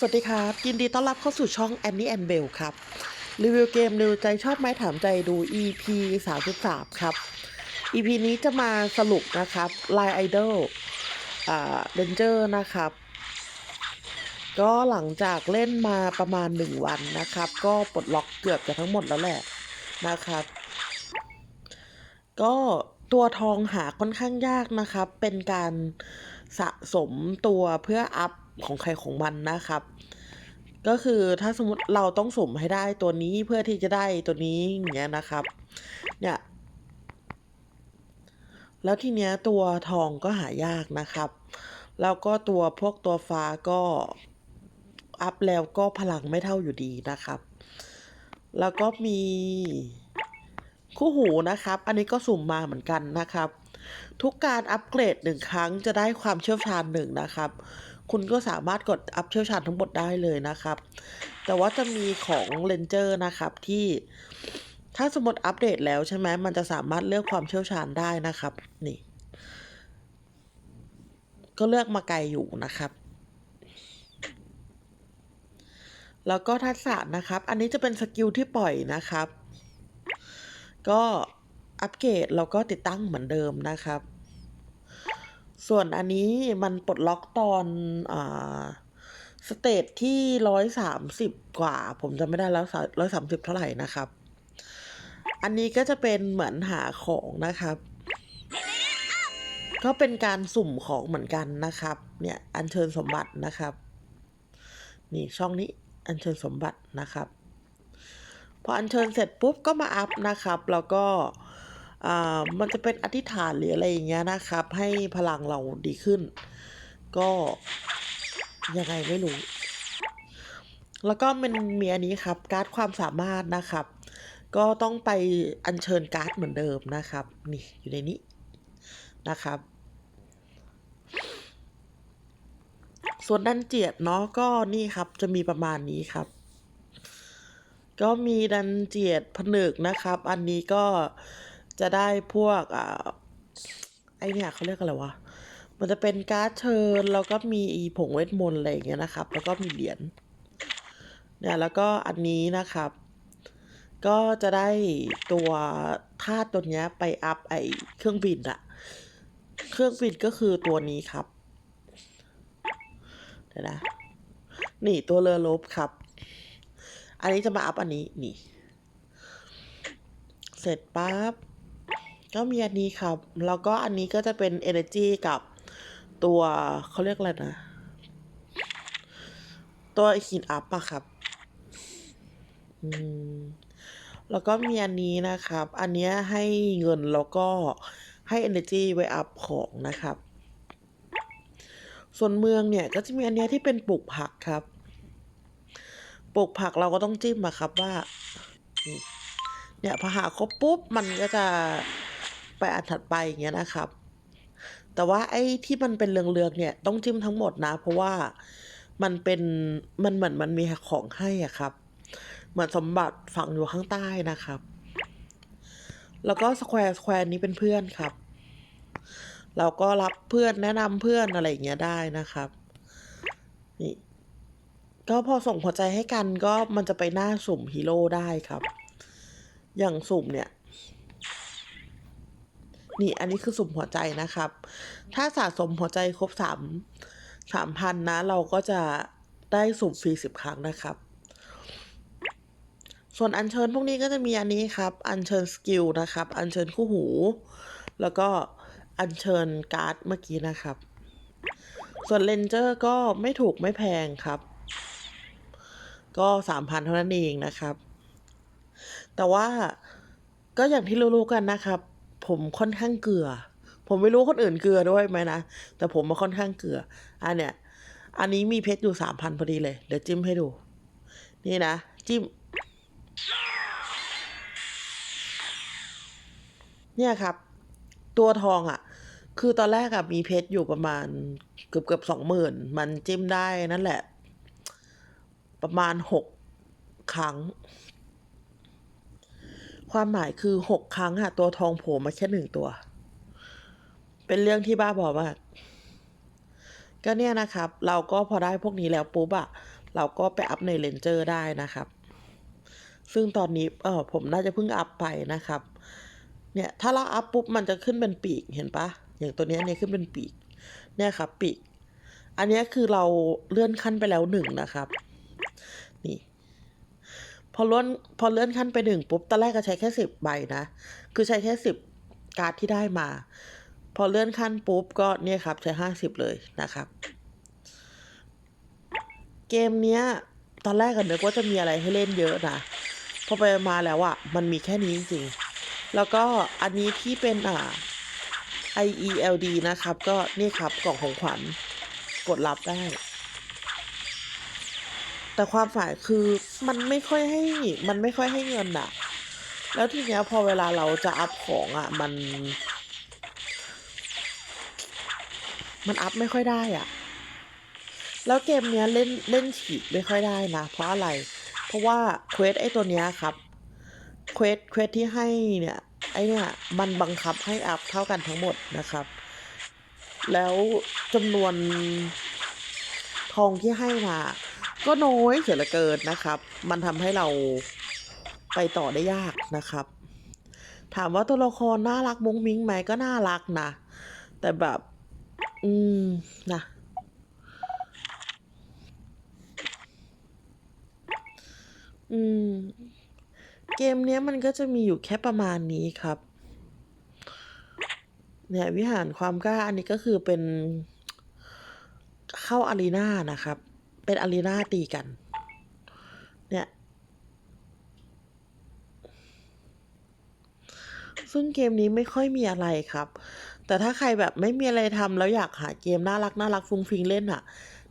สวัสดีครับ ยินดีต้อนรับเข้าสู่ช่อง Annie and Bell ครับ รีวิวเกมดูใจชอบไหมถามใจดู EP 33 ครับ EP นี้จะมาสรุปนะครับ Line Idol อ่า Danger นะครับ ก็หลังจากเล่นมาประมาณ 1 วันนะครับ ก็ปลดล็อกเกือบจะทั้งหมดแล้วแหละนะครับ ก็ตัวทองหาค่อนข้างยากนะครับ เป็นการสะสมตัวเพื่ออัพ ของใครของมันนะครับ ก็คือถ้าสมมติเราต้องสุ่มให้ได้ตัวนี้เพื่อที่จะได้ตัวนี้อย่างเงี้ยนะครับ เนี่ยแล้วทีเนี้ยตัวทองก็หายากนะครับ แล้วก็ตัวพวกตัวฟ้าก็อัพแล้วก็พลังไม่เท่าอยู่ดีนะครับ แล้วก็มีคู่หูนะครับ อันนี้ก็สุ่มมาเหมือนกันนะครับ ทุกการอัปเกรดหนึ่งครั้งจะได้ความเชี่ยวชาญหนึ่งนะครับ คุณก็สามารถกดอัพเชี่ยวชาญทั้งหมดได้เลยนะครับ แต่ว่าจะมีของเลนเจอร์นะครับที่ถ้าสมมติอัปเดตแล้วใช่ไหมมันจะสามารถเลือกความเชี่ยวชาญได้นะครับ นี่ ก็เลือกมาไกลอยู่นะครับ แล้วก็ทักษะนะครับ อันนี้จะเป็นสกิลที่ปล่อยนะครับ ก็อัปเกรดแล้วก็ติดตั้งเหมือนเดิมนะครับ ส่วนอันนี้มันปลดล็อกตอนอ่าสเตจที่ร้อยสามสิบกว่า ผมจะไม่ได้แล้วร้อยสามสิบเท่าไหร่นะครับ อันนี้ก็จะเป็นเหมือนหาของนะครับ ก็เป็นการสุ่มของเหมือนกันนะครับ เนี่ยอัญเชิญสมบัตินะครับ นี่ช่องนี้อัญเชิญสมบัตินะครับ พออัญเชิญเสร็จปุ๊บก็มาอัพนะครับ แล้วก็ มันจะเป็นอธิษฐานหรืออะไรอย่างเงี้ยนะครับ ให้พลังเราดีขึ้น ก็ยังไงไม่รู้ แล้วก็มันมีอันนี้ครับการ์ดความสามารถนะครับ ก็ต้องไปอัญเชิญการ์ดเหมือนเดิมนะครับ นี่อยู่ในนี้นะครับส่วนดันเจียดเนาะก็นี่ครับจะมีประมาณนี้ครับ ก็มีดันเจียดผนึกนะครับ อันนี้ก็ จะได้พวกอ่าไอเนี่ยเขาเรียกอะไรวะ มันจะเป็นการ์ดเชิญแล้วก็มีอีผงเวทมนต์อะไรอย่างเงี้ยนะครับ แล้วก็มีเหรียญเนี่ยแล้วก็อันนี้นะครับ ก็จะได้ตัวธาตุตัวเนี้ยไปอัพไอเครื่องบินอะเครื่องบินก็คือตัวนี้ครับเดี๋ยวนะนี่ตัวเรือลบครับ อันนี้จะมาอัพอันนี้นี่ เสร็จปั๊บ ก็มีอันนี้ครับ แล้วก็อันนี้ก็จะเป็น energy กับตัวเขาเรียกอะไรนะ ตัวหินอัพอะครับ อืม แล้วก็มีอันนี้นะครับ อันนี้ให้เงินแล้วก็ให้ energy ไว้อัพของนะครับ ส่วนเมืองเนี่ยก็จะมีอันนี้ที่เป็นปลูกผักครับ ปลูกผักเราก็ต้องจิ้มอะครับว่า เนี่ยพอหาครบปุ๊บมันก็จะ ไปอันถัดไปอย่างเงี้ยนะครับ แต่ว่าไอ้ที่มันเป็นเรืองๆเนี่ยต้องจิ้มทั้งหมดนะ เพราะว่ามันเป็นมันเหมือนมันมีของให้อะครับ เหมือนสมบัติฝังอยู่ข้างใต้นะครับ แล้วก็สแควร์สแควร์นี้เป็นเพื่อนครับ เราก็รับเพื่อนแนะนำเพื่อนอะไรอย่างเงี้ยได้นะครับนี่ก็พอส่งหัวใจให้กันก็มันจะไปหน้าสุ่มฮีโร่ได้ครับ อย่างสุ่มเนี่ย นี่อันนี้คือสุ่มหัวใจนะครับ ถ้าสะสมหัวใจครบสามสามพันนะ เราก็จะได้สุ่มฟรีสิบครั้งนะครับ ส่วนอัญเชิญพวกนี้ก็จะมีอันนี้ครับ อัญเชิญสกิลนะครับ อัญเชิญคู่หู แล้วก็อัญเชิญการ์ดเมื่อกี้นะครับ ส่วนเลนเจอร์ก็ไม่ถูกไม่แพงครับ ก็สามพันเท่านั้นเองนะครับ แต่ว่าก็อย่างที่รู้ๆกันนะครับ ผมค่อนข้างเกลือ ผมไม่รู้คนอื่นเกลือด้วยไหมนะ แต่ผมมาค่อนข้างเกลือ อันเนี้ย อันนี้มีเพชรอยู่สามพันพอดีเลย เดี๋ยวจิ้มให้ดู นี่นะ จิ้ม เนี่ยครับ ตัวทองอะ่ะ คือตอนแรกอะมีเพชรอยู่ประมาณเกือบเกือบสองหมื่นมันจิ้มได้นั่นแหละ ประมาณหกครั้ง ความหมายคือหกครั้งอะตัวทองโผล่มาแค่หนึ่งตัว เป็นเรื่องที่บ้าบอมากก็เนี่ยนะครับ เราก็พอได้พวกนี้แล้วปุ๊บอะเราก็ไปอัพในเลนเจอร์ได้นะครับ ซึ่งตอนนี้เออผมน่าจะเพิ่งอัพไปนะครับ เนี่ยถ้าเราอัพปุ๊บมันจะขึ้นเป็นปีกเห็นปะอย่างตัวนี้เนี่ยขึ้นเป็นปีก เนี่ยครับปีก อันนี้คือเราเลื่อนขั้นไปแล้วหนึ่งนะครับ พอเลื่อนพอเลื่อนขั้นไปหนึ่งปุ๊บตอนแรกก็ใช้แค่สิบใบนะ คือใช้แค่สิบการ์ดที่ได้มา พอเลื่อนขั้นปุ๊บก็เนี่ยครับ ใช้ห้าสิบเลยนะครับ เกมเนี้ย ตอนแรกกันนึกว่าจะมีอะไรให้เล่นเยอะนะพอไปมาแล้วอะมันมีแค่นี้จริงๆแล้วก็อันนี้ที่เป็นอ่า IELD นะครับ ก็นี่ครับกล่องของขวัญกดรับได้ แต่ความฝ่ายคือมันไม่ค่อยให้มันไม่ค่อยให้เงินอะแล้วทีเนี้ยพอเวลาเราจะอัพของอะมัน มันอัพไม่ค่อยได้อะแล้วเกมเนี้ยเล่นเล่นฉีกไม่ค่อยได้นะ เพราะอะไร เพราะว่าเควสไอตัวเนี้ยครับเควสเควสที่ให้เนี่ยไอเนี่ยมันบังคับให้อัพเท่ากันทั้งหมดนะครับ แล้วจำนวนทองที่ให้มา ก็น้อยเสียเหลือเกินนะครับ มันทำให้เราไปต่อได้ยากนะครับ ถามว่าตัวละครน่ารักมุ้งมิ้งไหมก็น่ารักนะ แต่แบบ อืมนะอืม เกมเนี้ยมันก็จะมีอยู่แค่ประมาณนี้ครับ เนี่ยวิหารความกล้าอันนี้ก็คือเป็นเข้าอารีนานะครับ เป็นอารีนาตีกัน เนี่ย ซึ่งเกมนี้ไม่ค่อยมีอะไรครับ แต่ถ้าใครแบบไม่มีอะไรทำแล้วอยากหาเกมน่ารักน่ารักฟุ้งฟิงเล่นอะ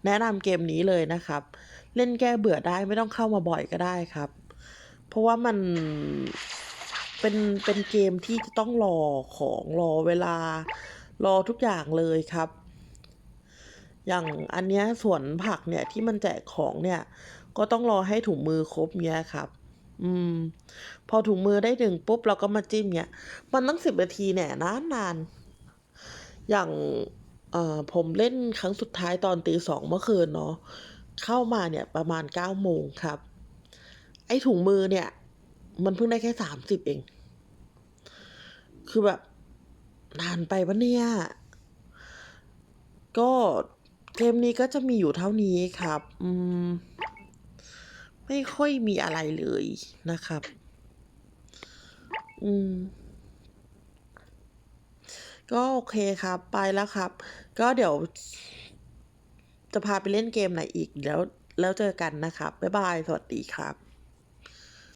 แนะนำเกมนี้เลยนะครับ เล่นแก้เบื่อได้ไม่ต้องเข้ามาบ่อยก็ได้ครับ เพราะว่ามันเป็นเป็นเกมที่จะต้องรอของรอเวลารอทุกอย่างเลยครับ อย่างอันเนี้ยสวนผักเนี่ยที่มันแจกของเนี่ย ก็ต้องรอให้ถุงมือครบเนี้ยครับ อืม พอถุงมือได้หนึ่งปุ๊บเราก็มาจิ้มเนี่ย มันตั้งสิบนาทีเนี่ยนานนาน อย่างเอ่อผมเล่นครั้งสุดท้ายตอนตีสองเมื่อคืนเนาะเข้ามาเนี่ยประมาณเก้าโมงครับ ไอ้ถุงมือเนี่ย มันเพิ่งได้แค่สามสิบเอง คือแบบนานไปปะเนี่ย ก็ เกมนี้ก็จะมีอยู่เท่านี้ครับ อืม ไม่ค่อยมีอะไรเลยนะครับ อืม ก็โอเคครับ ไปแล้วครับ ก็เดี๋ยว จะพาไปเล่นเกมไหนอีกแล้วแล้วเจอกันนะครับ บ๊ายบาย สวัสดีครับ